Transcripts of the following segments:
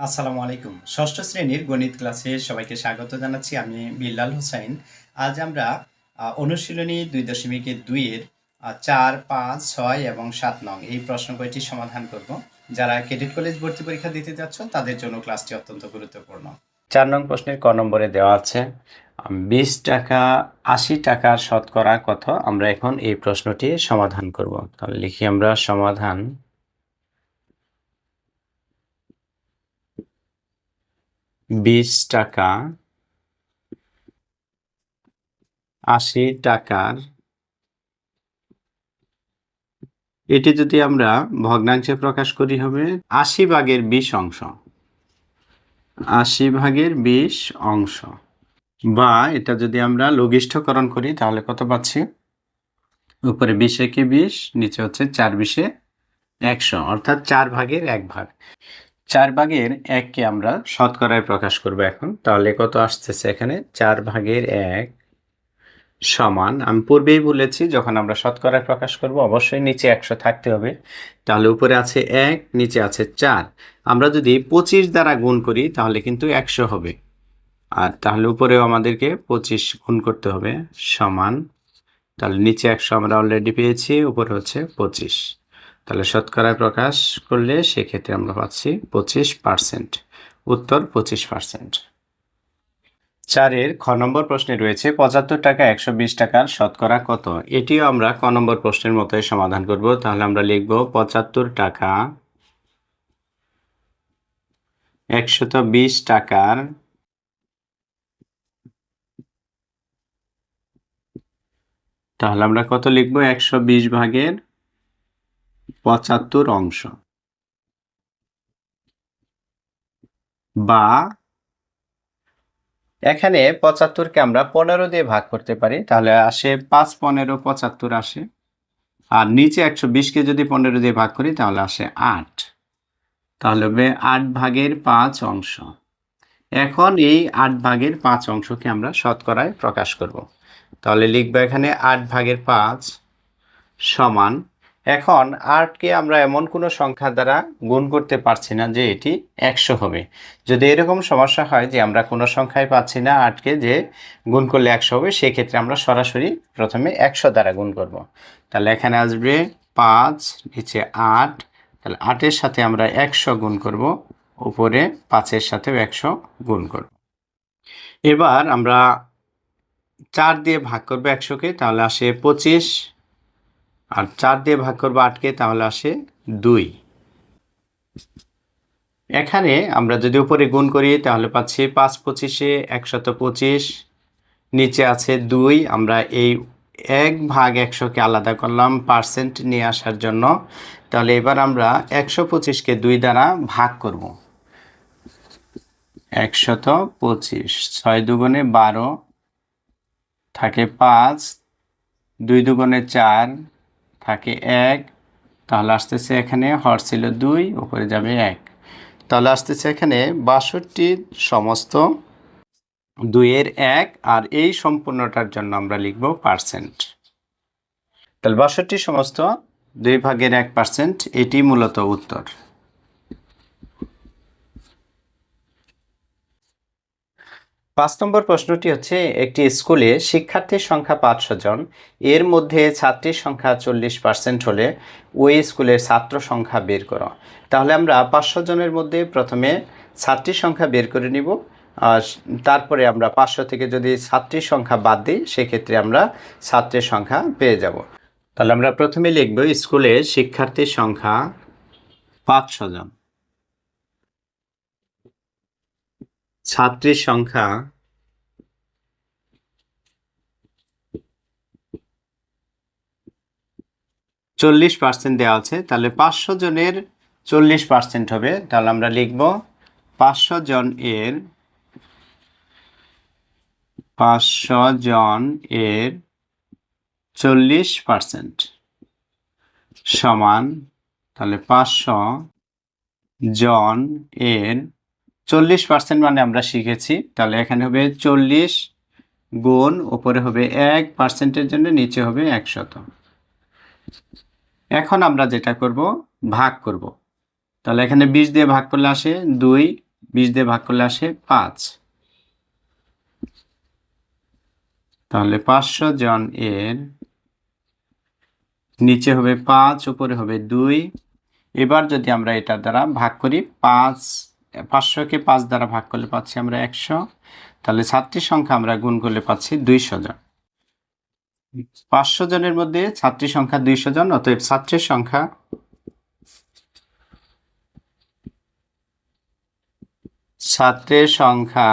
আসসালামু আলাইকুম। ষষ্ঠ শ্রেণির গণিত ক্লাসে সবাইকে স্বাগত জানাচ্ছি। আমি বিল্লাল হোসাইন। আজ আমরা অনুশীলনী দুই দশমিক দুইয়ের চার, পাঁচ, ছয় এবং সাত নং এই প্রশ্ন কয়টি সমাধান করব। যারা ক্রেডিট কলেজ ভর্তি পরীক্ষা দিতে যাচ্ছ, তাদের জন্য ক্লাসটি অত্যন্ত গুরুত্বপূর্ণ। চার নং প্রশ্নের ক নম্বরে দেওয়া আছে বিশ টাকা, আশি টাকার শতকরা কত? আমরা এখন এই প্রশ্নটি সমাধান করব। তাহলে লিখি আমরা সমাধান। বিশ টাকা, আশি টাকার। এটি যদি আমরা ভগ্নাংশে প্রকাশ করি হবে আশি ভাগের বিশ অংশ। আশি ভাগের বিশ অংশ। বা এটা যদি আমরা লঘিষ্ঠকরণ করি, তাহলে কত পাচ্ছি? উপরে বিশ একে বিশ, নিচে হচ্ছে চার বিশে একশো, অর্থাৎ চার ভাগের এক ভাগ। চার ভাগের এককে আমরা শতকরায় প্রকাশ করব এখন। তাহলে কত আসতেছে এখানে? চার ভাগের এক সমান, আমি পূর্বেই বলেছি যখন আমরা শতকরায় প্রকাশ করব, অবশ্যই নিচে একশো থাকতে হবে। তাহলে উপরে আছে এক, নিচে আছে চার। আমরা যদি পঁচিশ দ্বারা গুণ করি, তাহলে কিন্তু একশো হবে। আর তাহলে উপরেও আমাদেরকে পঁচিশ গুণ করতে হবে সমান। তাহলে নিচে একশো আমরা অলরেডি পেয়েছি, উপরে হচ্ছে পঁচিশ। তাহলে শতকরায় প্রকাশ করলে সেক্ষেত্রে আমরা পাচ্ছি পঁচিশ পার্সেন্ট। উত্তর পঁচিশ পার্সেন্ট। চারের খ নম্বর প্রশ্নে রয়েছে, পঁচাত্তর টাকা একশো বিশ টাকার শতকরা কত? এটিও আমরা ক নম্বর প্রশ্নের মতোই সমাধান করব। তাহলে আমরা লিখব পঁচাত্তর টাকা একশত বিশ টাকার তাহলে আমরা কত লিখব? একশো বিশ ভাগের পঁচাত্তর অংশ। বা এখানে পঁচাত্তরকে আমরা পনেরো দিয়ে ভাগ করতে পারি, তাহলে আসে পাঁচ পনেরো, পঁচাত্তর আসে। আর নিচে একশো বিশকে যদি পনেরো দিয়ে ভাগ করি, তাহলে আসে আট। তাহলে হবে আট ভাগের পাঁচ অংশ। এখন এই আট ভাগের পাঁচ অংশকে আমরা শতকরায় প্রকাশ করব। তাহলে লিখব এখানে আট ভাগের পাঁচ সমান এখন আটকে আমরা এমন কোনো সংখ্যা দ্বারা গুণ করতে পারছি না যে এটি একশো হবে যদি এরকম সমস্যা হয় যে আমরা কোনো সংখ্যায় পাচ্ছি না আটকে যে গুণ করলে একশো হবে, সেক্ষেত্রে আমরা সরাসরি প্রথমে একশো দ্বারা গুণ করব। তাহলে এখানে আসবে পাঁচ, নিচে আট, তাহলে আটের সাথে আমরা একশো গুণ করব, উপরে পাঁচের সাথেও একশো গুণ করব এবার আমরা চার দিয়ে ভাগ করব একশোকে, তাহলে আসে পঁচিশ আর চার দিয়ে ভাগ করব আটকে, তাহলে আসে দুই। এখানে আমরা যদি উপরে গুণ করি, তাহলে পাচ্ছি পাঁচ পঁচিশে একশত পঁচিশ, নিচে আছে দুই। আমরা এই এক ভাগ একশোকে আলাদা করলাম পার্সেন্ট নিয়ে আসার জন্য। তাহলে এবার আমরা একশো পঁচিশকে দুই দ্বারা ভাগ করব। একশত পঁচিশ, ছয় দুগুণে বারো থাকে পাঁচ, দুই দুগুণে চার থাকে এক, তাহলে আসতেছে এখানে, হর ছিল দুই, উপরে যাবে এক। তাহলে আসতেছে এখানে বাষট্টি সমস্ত দুইয়ের এক, আর এই সম্পূর্ণটার জন্য আমরা লিখব পার্সেন্ট। তাহলে বাষট্টি সমস্ত দুই ভাগের এক পার্সেন্ট, এটি মূলত উত্তর। পাঁচ নম্বর প্রশ্নটি হচ্ছে, একটি স্কুলে শিক্ষার্থীর সংখ্যা পাঁচশো জন, এর মধ্যে ছাত্রীর সংখ্যা চল্লিশ পার্সেন্ট হলে ওই স্কুলের ছাত্র সংখ্যা বের করো। তাহলে আমরা পাঁচশো জনের মধ্যে প্রথমে ছাত্রীর সংখ্যা বের করে নিব, আর তারপরে আমরা পাঁচশো থেকে যদি ছাত্রীর সংখ্যা বাদ দিই, সেক্ষেত্রে আমরা ছাত্রের সংখ্যা পেয়ে যাব। তাহলে আমরা প্রথমে লিখব, স্কুলে শিক্ষার্থীর সংখ্যা পাঁচশো জন। ছাত্রীর সংখ্যা চল্লিশ পার্সেন্ট দেওয়া আছে, তাহলে পাঁচশো জনের চল্লিশ পার্সেন্ট হবে। তাহলে আমরা লিখব পাঁচশো জন এর পাঁচশো জন এর চল্লিশ পার্সেন্ট সমান, তাহলে পাঁচশো জন এর চল্লিশ পার্সেন্ট মানে আমরা শিখেছি। তাহলে এখানে হবে চল্লিশ গুণ ওপরে হবে এক পার্সেন্টের জন্য নিচে হবে একশত। এখন আমরা যেটা করব, ভাগ করব। তাহলে এখানে বিশ দিয়ে ভাগ করলে আসে দুই, বিশ দিয়ে ভাগ করলে আসে পাঁচ। তাহলে পাঁচশো জন এর নিচে হবে পাঁচ, উপরে হবে দুই। এবার যদি আমরা এটা দ্বারা ভাগ করি, পাঁচ পাঁচশোকে পাঁচ দ্বারা ভাগ করলে পাচ্ছি আমরা একশো। তাহলে ছাত্রীর সংখ্যা আমরা গুণ করলে পাচ্ছি দুইশো জন। পাঁচশো জনের মধ্যে ছাত্রী সংখ্যা দুইশো জন, অতএব ছাত্রীর সংখ্যা ছাত্রের সংখ্যা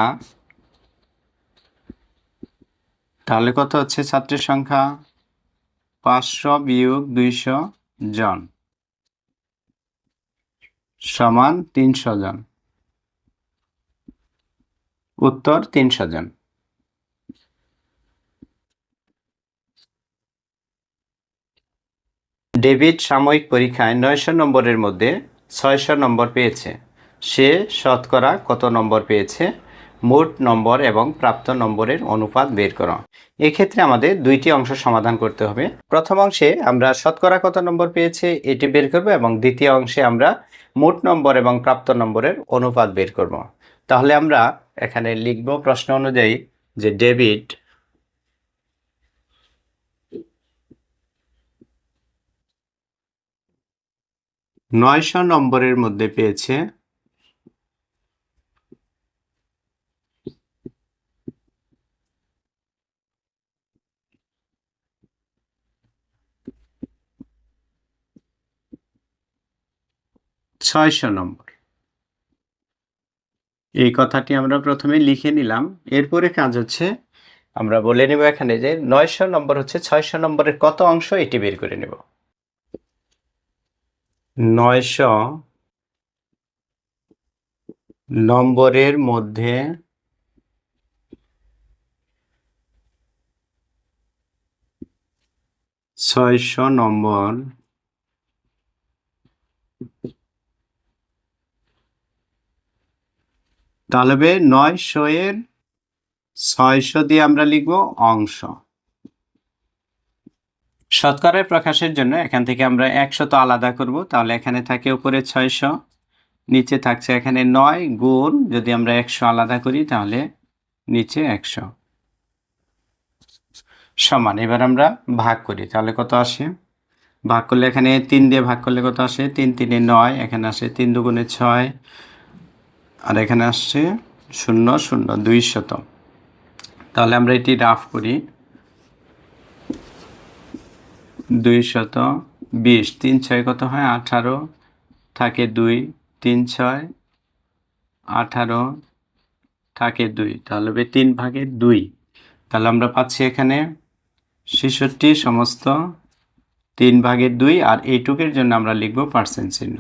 তাহলে কত হচ্ছে ছাত্রের সংখ্যা? পাঁচশো বিয়োগ দুইশো জন সমান তিনশো জন। উত্তর তিনশো জন ডেভিড সাময়িক পরীক্ষায় নয়শো নম্বরের মধ্যে ছয়শো নম্বর পেয়েছে। সে শতকরা কত নম্বর পেয়েছে? মোট নম্বর এবং প্রাপ্ত নম্বরের অনুপাত বের করো। এক্ষেত্রে আমাদের দুইটি অংশ সমাধান করতে হবে। প্রথম অংশে আমরা শতকরা কত নম্বর পেয়েছে এটি বের করব এবং দ্বিতীয় অংশে আমরা মোট নম্বর এবং প্রাপ্ত নম্বরের অনুপাত বের করব। তাহলে আমরা এখানে লিখব প্রশ্ন অনুযায়ী যে ডেভিড নয়শো নম্বরের মধ্যে পেয়েছে ছয়শো নম্বর। এই কথাটি আমরা প্রথমে লিখে নিলাম। এরপরে কাজ হচ্ছে, আমরা বলে নেব এখানে যে নয়শো নম্বর হচ্ছে ছয়শো নম্বরের কত অংশ এটি বের করে নেব। নয়শো নম্বরের মধ্যে ছয়শো নম্বর তাহলে নয়শো এর ছয়শো দিয়ে আমরা লিখব অংশ। শতকরার প্রকাশের জন্য এখান থেকে আমরা একশো তো আলাদা করব, তাহলে এখানে থাকে উপরে ছয়শো, নিচে থাকছে এখানে নয় গুণ, যদি আমরা একশো আলাদা করি তাহলে নিচে একশো। সমান, এবার আমরা ভাগ করি, তাহলে কত আসে? ভাগ করলে এখানে তিন দিয়ে ভাগ করলে কত আসে? তিন তিনে নয়, এখানে আসে তিন দুগুণে ছয় আর এখানে আসছে শূন্য শূন্য, দুই শত। তাহলে আমরা এটি রাফ করি। দুই শত, বিশ। তিন ছয় কত হয়? আঠারো। থাকে দুই, তিন ছয়, আঠারো থাকে দুই। তাহলে হবে তিন ভাগের দুই। তাহলে আমরা পাচ্ছি এখানে ছেষট্টি সমস্ত তিন ভাগের দুই, আর এইটুকের জন্য আমরা লিখব পার্সেন্ট চিহ্ন।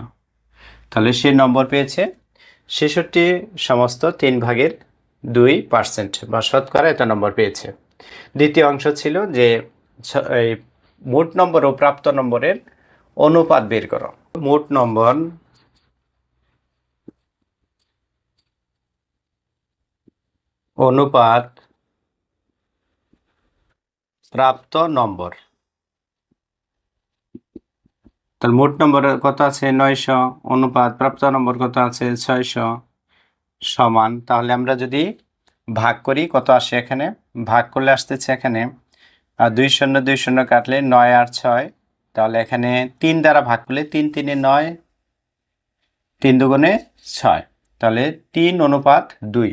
তাহলে সে নম্বর পেয়েছে ছেষট্টি সমস্ত তিন ভাগের দুই পার্সেন্ট বা শতকরা এত নম্বর পেয়েছে। দ্বিতীয় অংশ ছিল যে এই মোট নম্বর ও প্রাপ্ত নম্বরের অনুপাত বের করো। মোট নম্বর অনুপাত প্রাপ্ত নম্বর তাহলে মোট নম্বর কত আছে? নয়শো অনুপাত প্রাপ্ত নম্বর কত আছে? ছয়শো সমান। তাহলে আমরা যদি ভাগ করি, কত আসে এখানে? ভাগ করলে আসতেছে এখানে। দুই শূন্য দুই শূন্য কাটলে নয় আর ছয়। তাহলে এখানে তিন দ্বারা ভাগ করলে তিন তিনে নয়, তিন দুগুণে ছয়। তাহলে তিন অনুপাত দুই।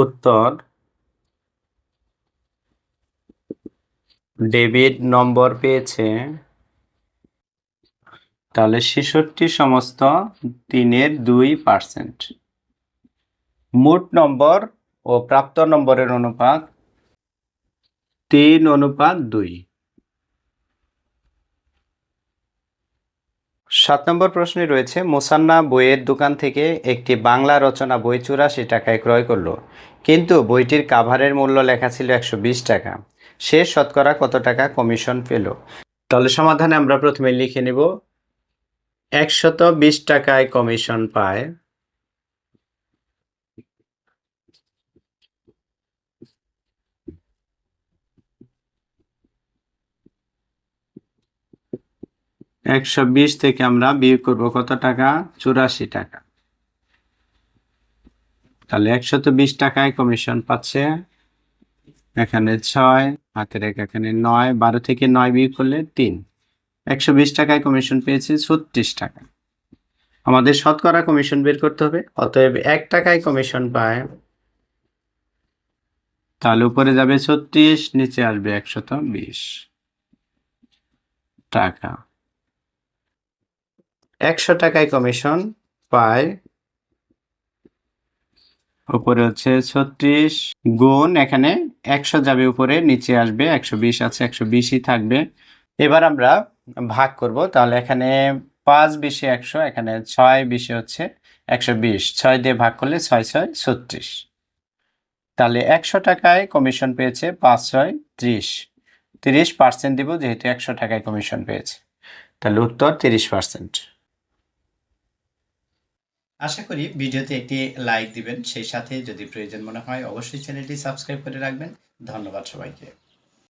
উত্তর। ডেবিট নম্বর পেয়েছে তাহলে ছেষট্টি সমস্ত তিনের দুই পার্সেন্ট। মোট নম্বর ও প্রাপ্ত নম্বরের অনুপাত তিন অনুপাত দুই। সাত নম্বর প্রশ্নে রয়েছে, মোসান্না বইয়ের দোকান থেকে একটি বাংলা রচনা বই চুরাশি টাকায় ক্রয় করল, কিন্তু বইটির কাভারের মূল্য লেখা ছিল একশো বিশ টাকা। সে শতকরা কত টাকা কমিশন পেল? তাহলে সমাধানে আমরা প্রথমে লিখে নেব একশত বিশ টাকায় কমিশন পায়। একশো বিশ থেকে আমরা বিয়োগ করব কত টাকা? চুরাশি টাকা। তাহলে একশত বিশ টাকায় কমিশন পাচ্ছে। এখানে ছয়, হাতের এক এখানে নয়, বারো থেকে নয় বিয়ে করলে তিন। একশো বিশ টাকায় কমিশন পেয়েছে ছত্রিশ টাকা আমাদের শতকরা কমিশন বের করতে হবে, অতএব এক টাকায় কমিশন পায়, তাহলে উপরে যাবে ছত্রিশ, নিচে আসবে একশত বিশ টাকা। একশো টাকায় কমিশন পায়, উপরে হচ্ছে ছত্রিশ গুণ, এখানে একশো যাবে উপরে, নিচে আসবে একশো বিশ, আছে একশো বিশই থাকবে। এবার আমরা ভাগ করব। তাহলে এখানে পাঁচ বিশে একশো, এখানে ছয় বিশে হচ্ছে একশো বিশ। ছয় দিয়ে ভাগ করলে ছয় ছয় ছত্রিশ। তাহলে একশো টাকায় কমিশন পেয়েছে পাঁচ ছয় ত্রিশ। তিরিশ পার্সেন্ট দিব যেহেতু একশো টাকায় কমিশন পেয়েছে। তাহলে উত্তর তিরিশ পার্সেন্ট আশা করি ভিডিওতে একটি লাইক দিবেন। সেই সাথে যদি প্রয়োজন মনে হয় অবশ্যই চ্যানেলটি সাবস্ক্রাইব করে রাখবেন। ধন্যবাদ সবাইকে।